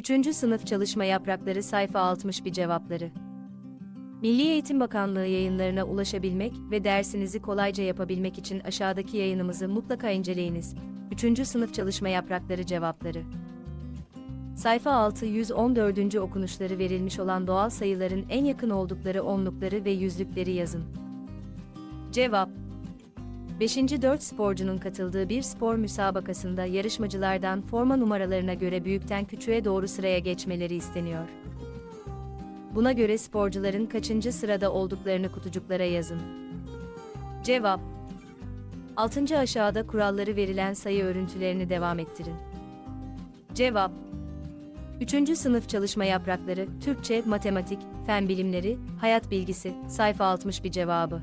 3. Sınıf Çalışma Yaprakları Sayfa 61 Cevapları Milli Eğitim Bakanlığı yayınlarına ulaşabilmek ve dersinizi kolayca yapabilmek için aşağıdaki yayınımızı mutlaka inceleyiniz. 3. Sınıf Çalışma Yaprakları Cevapları Sayfa 6 114. okunuşları verilmiş olan doğal sayıların en yakın oldukları onlukları ve yüzlükleri yazın. Cevap 5. 4 sporcunun katıldığı bir spor müsabakasında yarışmacılardan forma numaralarına göre büyükten küçüğe doğru sıraya geçmeleri isteniyor. Buna göre sporcuların kaçıncı sırada olduklarını kutucuklara yazın. Cevap 6. aşağıda kuralları verilen sayı örüntülerini devam ettirin. Cevap 3. sınıf çalışma yaprakları, Türkçe, matematik, fen bilimleri, hayat bilgisi, sayfa 61 cevabı.